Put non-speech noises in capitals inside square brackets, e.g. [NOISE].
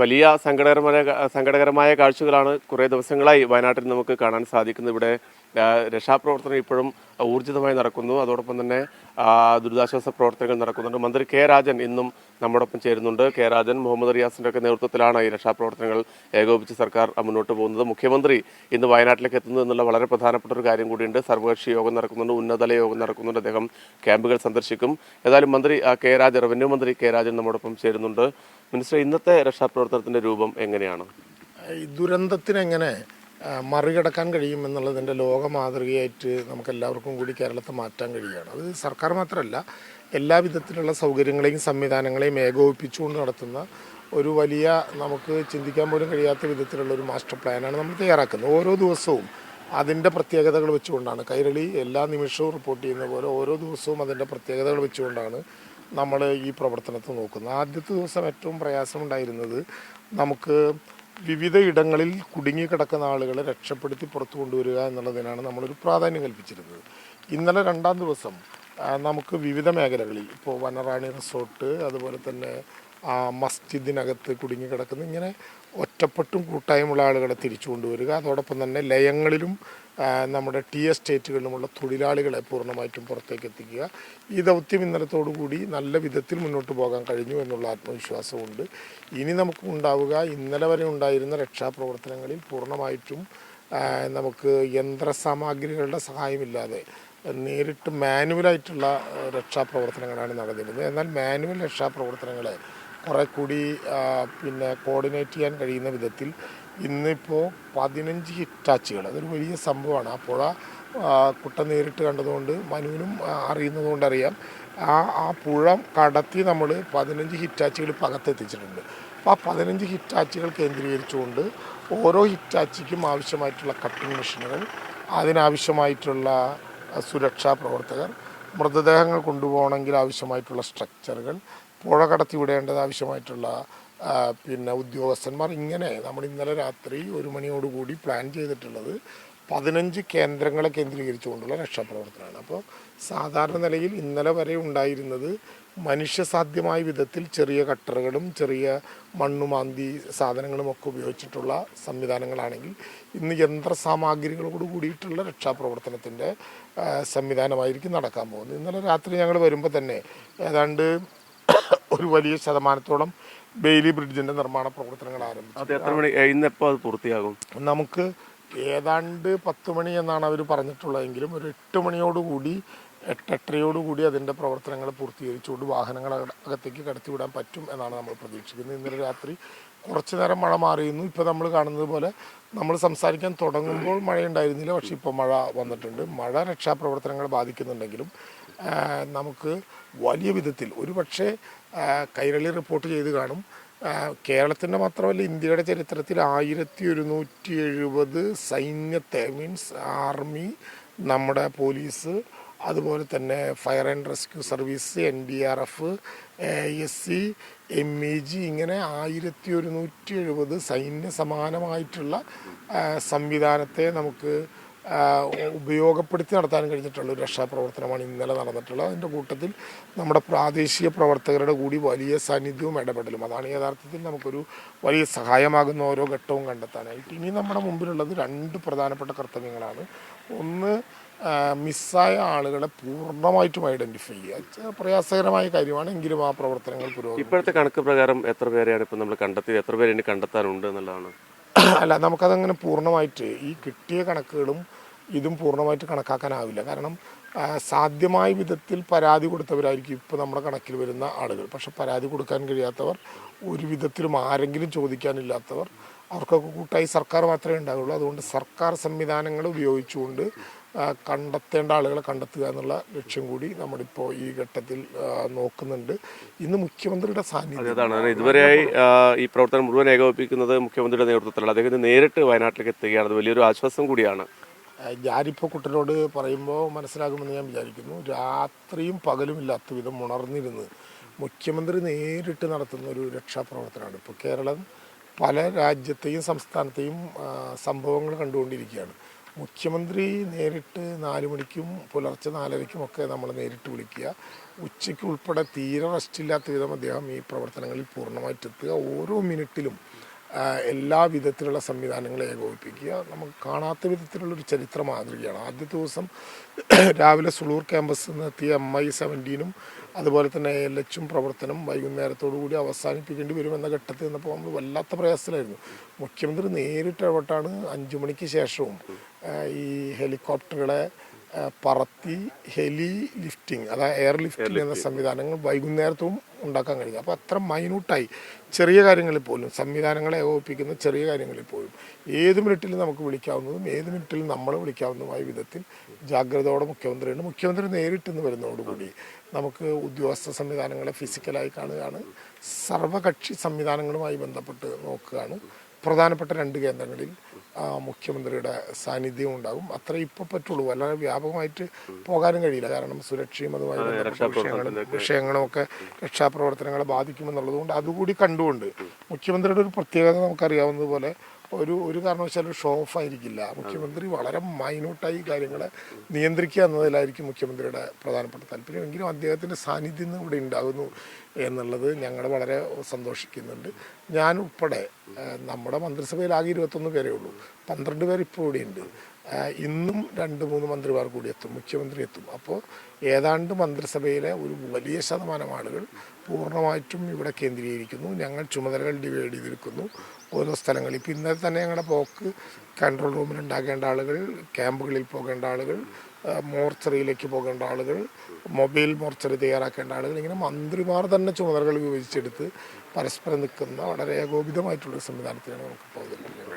വലിയ സങ്കടകരമായ സങ്കടകരമായ കാഴ്ചകളാണ് കുറേ ദിവസങ്ങളായി വയനാട്ടിൽ നമുക്ക് കാണാൻ സാധിക്കുന്നത്. ഇവിടെ രക്ഷാപ്രവർത്തനം ഇപ്പോഴും ഊർജിതമായി നടക്കുന്നു. അതോടൊപ്പം തന്നെ ദുരിതാശ്വാസ പ്രവർത്തനങ്ങൾ നടക്കുന്നുണ്ട്. മന്ത്രി കെ രാജൻ ഇന്നും നമ്മോടൊപ്പം ചേരുന്നുണ്ട്. കെ രാജൻ മുഹമ്മദ് റിയാസിന്റെ ഒക്കെ നേതൃത്വത്തിലാണ് ഈ രക്ഷാപ്രവർത്തനങ്ങൾ ഏകോപിച്ച് സർക്കാർ മുന്നോട്ട് പോകുന്നത്. മുഖ്യമന്ത്രി ഇന്ന് വയനാട്ടിലേക്ക് എത്തുന്നു എന്നുള്ള വളരെ പ്രധാനപ്പെട്ട ഒരു കാര്യം കൂടിയുണ്ട്. സർവകക്ഷി യോഗം നടക്കുന്നുണ്ട് ഉന്നതല യോഗം നടക്കുന്നുണ്ട്. അദ്ദേഹം ക്യാമ്പുകൾ സന്ദർശിക്കും. ഏതായാലും മന്ത്രി കെ രാജൻ റവന്യൂ മന്ത്രി കെ രാജൻ നമ്മോടൊപ്പം ചേരുന്നുണ്ട്. മിനിസ്റ്റർ ഇന്നത്തെ രക്ഷാപ്രവർത്തനത്തിന്റെ രൂപം എങ്ങനെയാണ്? ദുരന്തത്തിനെങ്ങനെ മറികടക്കാൻ കഴിയും എന്നുള്ളതിന്റെ ലോക മാതൃകയായിട്ട് നമുക്ക് എല്ലാവർക്കും കൂടി കേരളത്തെ മാറ്റാൻ കഴിയുകയാണ്. അത് സർക്കാർ മാത്രമല്ല എല്ലാ വിധത്തിലുള്ള സൗകര്യങ്ങളെയും സംവിധാനങ്ങളെയും ഏകോപിപ്പിച്ചുകൊണ്ട് നടത്തുന്ന ഒരു വലിയ നമുക്ക് ചിന്തിക്കാൻ പോലും കഴിയാത്ത വിധത്തിലുള്ള ഒരു മാസ്റ്റർ പ്ലാനാണ് നമ്മൾ തയ്യാറാക്കുന്നത്. ഓരോ ദിവസവും അതിന്റെ പ്രത്യേകതകൾ വെച്ചുകൊണ്ടാണ് കൈരളി എല്ലാ നിമിഷവും റിപ്പോർട്ട് ചെയ്യുന്ന പോലെ ഓരോ ദിവസവും അതിന്റെ പ്രത്യേകതകൾ വെച്ചുകൊണ്ടാണ് നമ്മൾ ഈ പ്രവർത്തനത്തെ നോക്കുന്നത് ആദ്യത്തെ ദിവസം ഏറ്റവും പ്രയാസമുണ്ടായിരുന്നത് നമുക്ക് വിവിധ ഇടങ്ങളിൽ കുടുങ്ങിക്കിടക്കുന്ന ആളുകളെ രക്ഷപ്പെടുത്തി പുറത്തു കൊണ്ടുവരിക എന്നുള്ളതിനാണ് നമ്മളൊരു പ്രാധാന്യം കൽപ്പിച്ചിരുന്നത്. ഇന്നലെ രണ്ടാം ദിവസം നമുക്ക് വിവിധ മേഖലകളിൽ ഇപ്പോൾ വനറാണി റിസോർട്ട് അതുപോലെ തന്നെ ആ മസ്ജിദിനകത്ത് കുടുങ്ങിക്കിടക്കുന്ന ഇങ്ങനെ ഒറ്റപ്പെട്ടും കൂട്ടായ്മയുള്ള ആളുകളെ തിരിച്ചു കൊണ്ടുവരിക അതോടൊപ്പം തന്നെ ലയങ്ങളിലും നമ്മുടെ ടി എസ്റ്റേറ്റുകളിലുമുള്ള തൊഴിലാളികളെ പൂർണമായിട്ടും പുറത്തേക്ക് എത്തിക്കുക. ഈ ദൗത്യം ഇന്നലത്തോടു കൂടി നല്ല വിധത്തിൽ മുന്നോട്ട് പോകാൻ കഴിഞ്ഞു എന്നുള്ള ആത്മവിശ്വാസമുണ്ട്. ഇനി നമുക്ക് ഉണ്ടാവുക ഇന്നലെ വരെ ഉണ്ടായിരുന്ന രക്ഷാപ്രവർത്തനങ്ങളിൽ പൂർണമായിട്ടും നമുക്ക് യന്ത്രസാമഗ്രികളുടെ സഹായമില്ലാതെ നേരിട്ട് മാനുവലായിട്ടുള്ള രക്ഷാപ്രവർത്തനങ്ങളാണ് നടന്നിരുന്നത്. എന്നാൽ മാനുവൽ രക്ഷാപ്രവർത്തനങ്ങളെ കുറേ കൂടി പിന്നെ കോർഡിനേറ്റ് ചെയ്യാൻ കഴിയുന്ന വിധത്തിൽ ഇന്നിപ്പോൾ പതിനഞ്ച് ഹിറ്റാച്ചുകൾ. അതൊരു വലിയ സംഭവമാണ്. ആ പുഴ കുട്ട നേരിട്ട് കണ്ടതുകൊണ്ട് മനുവിനും അറിയുന്നതുകൊണ്ട് അറിയാം. ആ ആ പുഴ കടത്തി നമ്മൾ പതിനഞ്ച് ഹിറ്റാച്ചുകൾ പകത്തെത്തിച്ചിട്ടുണ്ട്. അപ്പോൾ ആ പതിനഞ്ച് ഹിറ്റാച്ചുകൾ കേന്ദ്രീകരിച്ചുകൊണ്ട് ഓരോ ഹിറ്റാച്ചിക്കും ആവശ്യമായിട്ടുള്ള കട്ടിംഗ് മെഷീനുകൾ അതിനാവശ്യമായിട്ടുള്ള സുരക്ഷാ പ്രവർത്തകർ മൃതദേഹങ്ങൾ കൊണ്ടുപോകണമെങ്കിൽ ആവശ്യമായിട്ടുള്ള സ്ട്രക്ചറുകൾ പുഴ കടത്തി വിടേണ്ടത് ആവശ്യമായിട്ടുള്ള പിന്നെ ഉദ്യോഗസ്ഥന്മാർ ഇങ്ങനെ നമ്മൾ ഇന്നലെ രാത്രി ഒരു മണിയോടുകൂടി പ്ലാൻ ചെയ്തിട്ടുള്ളത് പതിനഞ്ച് കേന്ദ്രങ്ങളെ കേന്ദ്രീകരിച്ചുകൊണ്ടുള്ള രക്ഷാപ്രവർത്തനമാണ്. അപ്പോൾ സാധാരണ നിലയിൽ ഇന്നലെ വരെ ഉണ്ടായിരുന്നത് മനുഷ്യസാധ്യമായ വിധത്തിൽ ചെറിയ കട്ടറുകളും ചെറിയ മണ്ണുമാന്തി സാധനങ്ങളും ഒക്കെ ഉപയോഗിച്ചിട്ടുള്ള സംവിധാനങ്ങളാണെങ്കിൽ ഇന്ന് യന്ത്രസാമഗ്രികളോട് കൂടിയിട്ടുള്ള രക്ഷാപ്രവർത്തനത്തിന്റെ സംവിധാനമായിരിക്കും നടക്കാൻ പോകുന്നത്. ഇന്നലെ രാത്രി ഞങ്ങൾ വരുമ്പോൾ തന്നെ ഏതാണ്ട് ഒരു വലിയ ശതമാനത്തോളം ബെയിലി ബ്രിഡ്ജിന്റെ നിർമ്മാണ പ്രവർത്തനങ്ങൾ ആരംഭിച്ചു. അത് എത്ര മണി ഇന്നെപ്പോൾ അത് പൂർത്തിയാകും? നമുക്ക് ഏതാണ്ട് പത്ത് മണി എന്നാണ് അവർ പറഞ്ഞിട്ടുള്ളതെങ്കിലും ഒരു എട്ട് മണിയോടുകൂടി എട്ടെട്ടരയോടുകൂടി അതിന്റെ പ്രവർത്തനങ്ങൾ പൂർത്തീകരിച്ചുകൊണ്ട് വാഹനങ്ങൾ അക- അകത്തേക്ക് കടത്തിവിടാൻ പറ്റും എന്നാണ് നമ്മൾ പ്രതീക്ഷിക്കുന്നത്. ഇന്നലെ രാത്രി കുറച്ചു നേരം മഴ മാറിയിരുന്നു. ഇപ്പോൾ നമ്മൾ കാണുന്നത് പോലെ നമ്മൾ സംസാരിക്കാൻ തുടങ്ങുമ്പോൾ മഴയുണ്ടായിരുന്നില്ല. പക്ഷേ ഇപ്പോൾ മഴ വന്നിട്ടുണ്ട്. മഴ രക്ഷാപ്രവർത്തനങ്ങൾ ബാധിക്കുന്നുണ്ടെങ്കിലും ആ, നമുക്ക് വലിയ വിധത്തിൽ ഒരു പക്ഷേ കൈരളി റിപ്പോർട്ട് ചെയ്ത് കാണും. കേരളത്തിന്റെ മാത്രമല്ല ഇന്ത്യയുടെ ചരിത്രത്തിൽ ആയിരത്തി ഒരുന്നൂറ്റി എഴുപത് സൈന്യത്തെ മീൻസ് ആർമി നമ്മുടെ പോലീസ് അതുപോലെ തന്നെ fire and rescue service N D R F A S C M E G ഇങ്ങനെ ആയിരത്തി ഒരുന്നൂറ്റി എഴുപത് സൈന്യ സമാനമായിട്ടുള്ള സംവിധാനത്തെ നമുക്ക് ഉപയോഗപ്പെടുത്തി നടത്താൻ കഴിഞ്ഞിട്ടുള്ള ഒരു രക്ഷാപ്രവർത്തനമാണ് ഇന്നലെ നടന്നിട്ടുള്ളത്. അതിന്റെ കൂട്ടത്തിൽ നമ്മുടെ പ്രാദേശിക പ്രവർത്തകരുടെ കൂടി വലിയ സാന്നിധ്യവും ഇടപെടലും. അതാണ് യഥാർത്ഥത്തിൽ നമുക്കൊരു വലിയ സഹായമാകുന്ന ഓരോ ഘട്ടവും കണ്ടെത്താനായിട്ട്. ഇനി നമ്മുടെ മുമ്പിലുള്ളത് രണ്ട് പ്രധാനപ്പെട്ട കർത്തവ്യങ്ങളാണ്. ഒന്ന് മിസ്സായ ആളുകളെ പൂർണമായിട്ടും ഐഡന്റിഫൈ ചെയ്യുക. പ്രയാസകരമായ കാര്യമാണ്. എങ്കിലും ആ പ്രവർത്തനങ്ങൾ പുരോഗമിക്കും. ഇപ്പോഴത്തെ കണക്ക് പ്രകാരം എത്ര പേരെയാണ് ഇപ്പം നമ്മൾ കണ്ടെത്തിയത്? എത്ര പേരെ കണ്ടെത്താനുണ്ട് എന്നുള്ളതാണ്? അല്ല നമുക്കതങ്ങനെ പൂർണമായിട്ട് ഈ കിട്ടിയ കണക്കുകളും ഇതും പൂർണമായിട്ട് കണക്കാക്കാനാവില്ല. കാരണം സാധ്യമായ വിധത്തിൽ പരാതി കൊടുത്തവരായിരിക്കും ഇപ്പോൾ നമ്മുടെ കണക്കിൽ വരുന്ന ആളുകൾ. പക്ഷെ പരാതി കൊടുക്കാൻ കഴിയാത്തവർ ഒരു വിധത്തിലും ആരെങ്കിലും ചോദിക്കാനില്ലാത്തവർ അവർക്കൊക്കെ കൂട്ടായി സർക്കാർ മാത്രമേ ഉണ്ടാവുള്ളൂ. അതുകൊണ്ട് സർക്കാർ സംവിധാനങ്ങൾ ഉപയോഗിച്ചുകൊണ്ട് കണ്ടെത്തേണ്ട ആളുകളെ കണ്ടെത്തുക എന്നുള്ള ലക്ഷ്യം കൂടി നമ്മളിപ്പോൾ ഈ ഘട്ടത്തിൽ നോക്കുന്നുണ്ട്. ഇന്ന് മുഖ്യമന്ത്രിയുടെ സാന്നിധ്യം അതാണ്. ഇതുവരെയായി ഈ പ്രവർത്തനം മുഴുവൻ ഏകോപിപ്പിക്കുന്നത് മുഖ്യമന്ത്രിയുടെ നേതൃത്വത്തിലാണ്. അദ്ദേഹം നേരിട്ട് വയനാട്ടിലേക്ക് എത്തുകയാണ്. അത് വലിയൊരു ആശ്വാസം കൂടിയാണ്. ഞാനിപ്പോൾ കുട്ടനോട് പറയുമ്പോൾ മനസ്സിലാകുമെന്ന് ഞാൻ വിചാരിക്കുന്നു. രാത്രിയും പകലും ഇല്ലാത്ത വിധം ഉണർന്നിരുന്ന് മുഖ്യമന്ത്രി നേരിട്ട് നടത്തുന്ന ഒരു രക്ഷാപ്രവർത്തനമാണ്. ഇപ്പോൾ കേരളം പല രാജ്യത്തെയും സംസ്ഥാനത്തെയും സംഭവങ്ങൾ കണ്ടുകൊണ്ടിരിക്കുകയാണ്. മുഖ്യമന്ത്രി നേരിട്ട് നാല് മണിക്കും പുലർച്ചെ നാലരയ്ക്കും ഒക്കെ നമ്മൾ നേരിട്ട് വിളിക്കുക. ഉച്ചയ്ക്ക് ഉൾപ്പെടെ തീരെ റെസ്റ്റില്ലാത്ത വിധം അദ്ദേഹം ഈ പ്രവർത്തനങ്ങളിൽ പൂർണമായിട്ട് എത്തുക. ഓരോ മിനിറ്റിലും എല്ലാ വിധത്തിലുള്ള സംവിധാനങ്ങളെ ഏകോപിപ്പിക്കുക. നമുക്ക് കാണാത്ത വിധത്തിലുള്ളൊരു ചരിത്ര മാതൃകയാണ്. ആദ്യ ദിവസം [CLEARS THROAT] രാവിലെ സുളൂർ ക്യാമ്പസിൽ നിന്ന് എത്തിയ എം ഐ സെവന്റീനും അതുപോലെ തന്നെ എൽ എച്ചും പ്രവർത്തനം വൈകുന്നേരത്തോടു കൂടി അവസാനിപ്പിക്കേണ്ടി വരുമെന്ന ഘട്ടത്തിൽ നിന്നപ്പോൾ നമ്മൾ വല്ലാത്ത പ്രയാസത്തിലായിരുന്നു. മുഖ്യമന്ത്രി നേരിട്ട് ഇടപെട്ടാണ് അഞ്ചു മണിക്ക് ശേഷവും ഈ ഹെലികോപ്റ്ററുകളെ പറത്തി ഹെലി ലിഫ്റ്റിംഗ് അതായത് എയർ ലിഫ്റ്റിംഗ് എന്ന സംവിധാനങ്ങൾ വൈകുന്നേരത്തും ഉണ്ടാക്കാൻ കഴിയുക. അപ്പോൾ അത്ര മൈന്യൂട്ടായി ചെറിയ കാര്യങ്ങളിൽ പോലും സംവിധാനങ്ങളെ ഏകോപിപ്പിക്കുന്ന ചെറിയ കാര്യങ്ങളിൽ പോലും ഏത് മിനിറ്റിൽ നമുക്ക് വിളിക്കാവുന്നതും ഏത് മിനിറ്റിൽ നമ്മൾ വിളിക്കാവുന്നതുമായ വിധത്തിൽ ജാഗ്രതയോടെ മുഖ്യമന്ത്രിയുണ്ട് മുഖ്യമന്ത്രി നേരിട്ട് ഇന്ന് വരുന്നതോടുകൂടി നമുക്ക് ഉദ്യോഗസ്ഥ സംവിധാനങ്ങളെ ഫിസിക്കലായി കാണുകയാണ്. സർവകക്ഷി സംവിധാനങ്ങളുമായി ബന്ധപ്പെട്ട് നോക്കുകയാണ്. പ്രധാനപ്പെട്ട രണ്ട് കേന്ദ്രങ്ങളിൽ മുഖ്യമന്ത്രിയുടെ സാന്നിധ്യം ഉണ്ടാകും. അത്ര ഇപ്പോൾ പറ്റുള്ളൂ. വളരെ വ്യാപകമായിട്ട് പോകാനും കഴിയില്ല. കാരണം സുരക്ഷയും അതുമായി ബന്ധപ്പെട്ട വിഷയങ്ങളും വിഷയങ്ങളും ഒക്കെ രക്ഷാപ്രവർത്തനങ്ങളെ ബാധിക്കുമെന്നുള്ളത് കൊണ്ട് അതുകൂടി കണ്ടുകൊണ്ട് മുഖ്യമന്ത്രിയുടെ ഒരു പ്രത്യേകത നമുക്കറിയാവുന്നതുപോലെ ഒരു ഒരു കാരണവശാലും ഷോ ഓഫ് ആയിരിക്കില്ല. മുഖ്യമന്ത്രി വളരെ മൈന്യൂട്ടായി കാര്യങ്ങളെ നിയന്ത്രിക്കുക എന്നതിലായിരിക്കും മുഖ്യമന്ത്രിയുടെ പ്രധാനപ്പെട്ട താല്പര്യം. എങ്കിലും അദ്ദേഹത്തിന്റെ സാന്നിധ്യം ഇവിടെ ഉണ്ടാകുന്നു എന്നുള്ളത് ഞങ്ങൾ വളരെ സന്തോഷിക്കുന്നുണ്ട്. ഞാൻ ഉൾപ്പെടെ നമ്മുടെ മന്ത്രിസഭയിൽ ആകെ ഇരുപത്തൊന്ന് പേരേ ഉള്ളൂ. പന്ത്രണ്ട് പേർ ഇപ്പോൾ ഇവിടെയുണ്ട്. ഇന്നും രണ്ട് മൂന്ന് മന്ത്രിമാർ കൂടി എത്തും മുഖ്യമന്ത്രി എത്തും. അപ്പോൾ ഏതാണ്ട് മന്ത്രിസഭയിലെ ഒരു വലിയ ശതമാനം ആളുകൾ പൂർണമായിട്ടും ഇവിടെ കേന്ദ്രീകരിക്കുന്നു. ഞങ്ങൾ ചുമതലകൾ ഡിവൈഡ് ചെയ്തിരിക്കുന്നു ഓരോ സ്ഥലങ്ങളിൽ. ഇപ്പം ഇന്നലെ തന്നെ ഞങ്ങളുടെ പോക്ക് കൺട്രോൾ റൂമിൽ ഉണ്ടാകേണ്ട ആളുകൾ ക്യാമ്പുകളിൽ പോകേണ്ട ആളുകൾ മോർച്ചറിയിലേക്ക് പോകേണ്ട ആളുകൾ മൊബൈൽ മോർച്ചറി തയ്യാറാക്കേണ്ട ആളുകൾ ഇങ്ങനെ മന്ത്രിമാർ തന്നെ ചുമതലകൾ വിഭജിച്ചെടുത്ത് പരസ്പരം നിൽക്കുന്ന വളരെ ഏകോപിതമായിട്ടുള്ള സംവിധാനത്തിലാണ് നമുക്ക് പോകുന്നത്